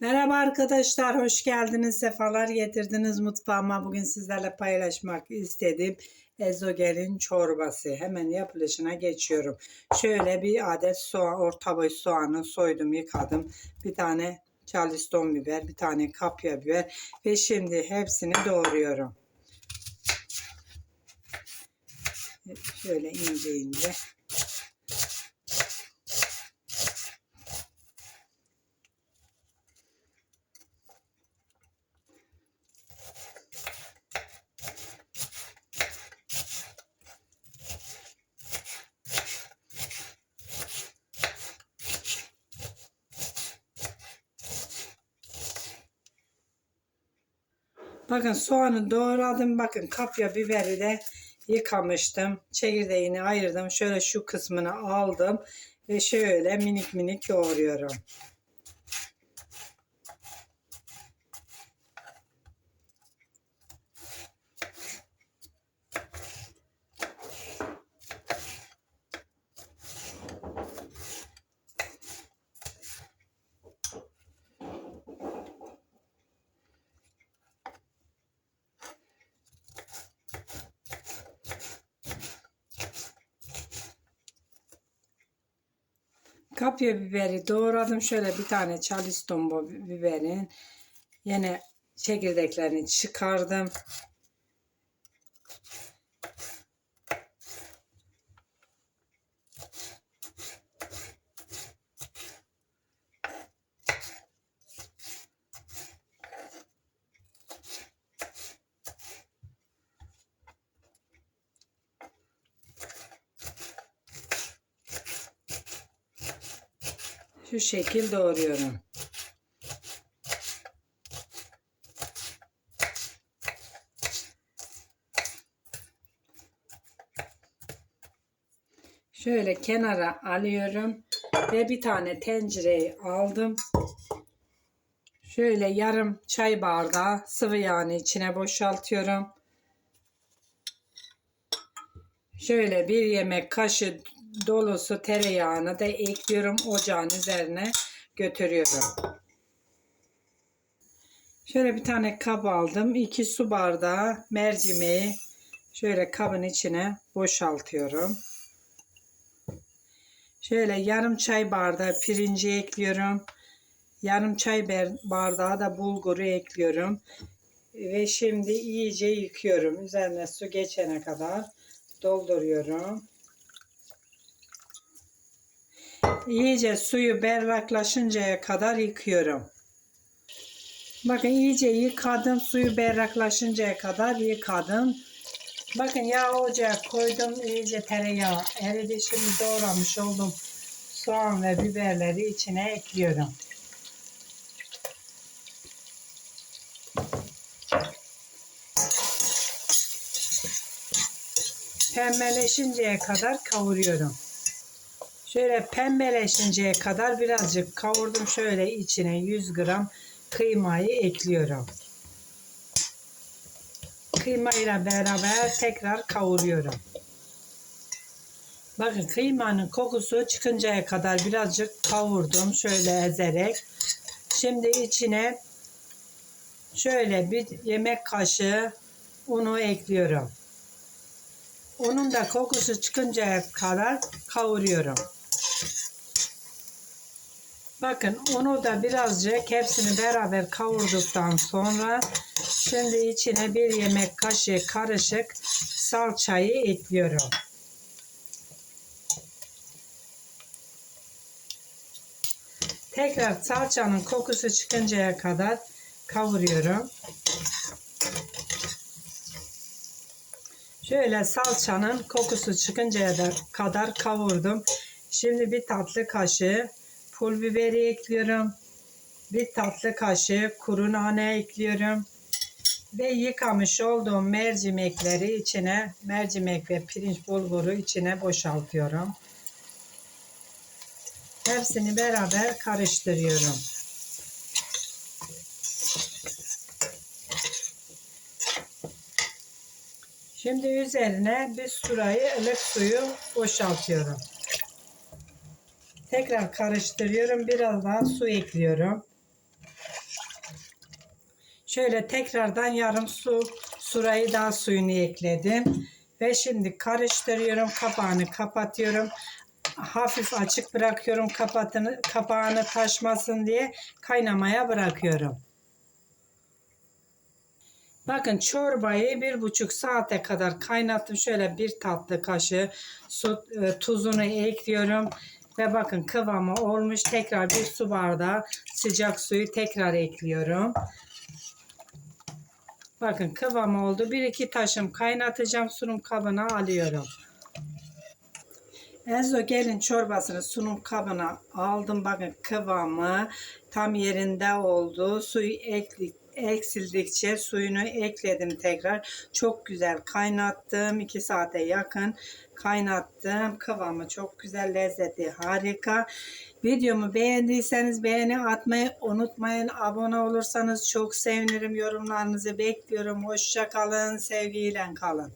Merhaba arkadaşlar, hoş geldiniz, sefalar getirdiniz mutfağıma. Bugün sizlerle paylaşmak istediğim ezogelin çorbası. Hemen yapılışına geçiyorum. Şöyle bir adet soğan, orta boy soğanı soydum, yıkadım. Bir tane charleston biber, bir tane kapya biber ve şimdi hepsini doğruyorum. Şöyle ince ince. Bakın soğanı doğradım. Bakın kapya biberi de yıkamıştım. Çekirdeğini ayırdım. Şöyle şu kısmını aldım. Ve şöyle minik minik yoğuruyorum. Kapya biberi doğradım. Şöyle bir tane charleston bu biberin yine çekirdeklerini çıkardım. Şu şekil doğruyorum. Şöyle kenara alıyorum ve bir tane tencereyi aldım. Şöyle yarım çay bardağı sıvı yağını içine boşaltıyorum. Şöyle bir yemek kaşığı dolusu tereyağını da ekliyorum. Ocağın üzerine götürüyorum. Şöyle bir tane kap aldım. 2 su bardağı mercimeği şöyle kabın içine boşaltıyorum. Şöyle yarım çay bardağı pirinci ekliyorum. Yarım çay bardağı da bulguru ekliyorum. Ve şimdi iyice yıkıyorum. Üzerine su geçene kadar dolduruyorum. İyice suyu berraklaşıncaya kadar yıkıyorum. Bakın iyice yıkadım. Suyu berraklaşıncaya kadar yıkadım. Bakın yağ ocağa koydum. iyice tereyağı eridi. Şimdi doğramış oldum. Soğan ve biberleri içine ekliyorum. Pembeleşinceye kadar kavuruyorum. Şöyle pembeleşinceye kadar birazcık kavurdum. Şöyle içine 100 gram kıymayı ekliyorum. Kıymayla beraber tekrar kavuruyorum. Bakın kıymanın kokusu çıkıncaya kadar birazcık kavurdum. Şöyle ezerek. Şimdi içine şöyle bir yemek kaşığı unu ekliyorum. Unun da kokusu çıkıncaya kadar kavuruyorum. Bakın onu da birazcık hepsini beraber kavurduktan sonra şimdi içine bir yemek kaşığı karışık salçayı ekliyorum. Tekrar salçanın kokusu çıkıncaya kadar kavuruyorum. Şöyle salçanın kokusu çıkıncaya kadar kavurdum. Şimdi bir tatlı kaşığı pul biberi ekliyorum. Bir tatlı kaşığı kuru nane ekliyorum. Ve yıkamış olduğum mercimekleri içine, mercimek ve pirinç bulguru içine boşaltıyorum. Hepsini beraber karıştırıyorum. Şimdi üzerine bir sırayı ılık suyu boşaltıyorum. Tekrar karıştırıyorum. Biraz daha su ekliyorum. Şöyle tekrardan yarım su surayı daha suyunu ekledim. Ve şimdi karıştırıyorum. Kapağını kapatıyorum. Hafif açık bırakıyorum kapatını, kapağını taşmasın diye kaynamaya bırakıyorum. Bakın çorbayı bir buçuk saate kadar kaynattım. Şöyle bir tatlı kaşığı su, e, tuzunu ekliyorum. Ve bakın kıvamı olmuş. Tekrar bir su bardağı sıcak suyu tekrar ekliyorum. Bakın kıvamı oldu. Bir iki taşım kaynatacağım. Sunum kabına alıyorum. Ezo gelin çorbasını sunum kabına aldım. Bakın kıvamı tam yerinde oldu. Suyu ekli, eksildikçe suyunu ekledim tekrar. Çok güzel kaynattım. 2 saate yakın kaynattım. Kıvamı çok güzel, lezzeti harika. Videomu beğendiyseniz beğeni atmayı unutmayın. Abone olursanız çok sevinirim. Yorumlarınızı bekliyorum. Hoşça kalın, sevgiyle kalın.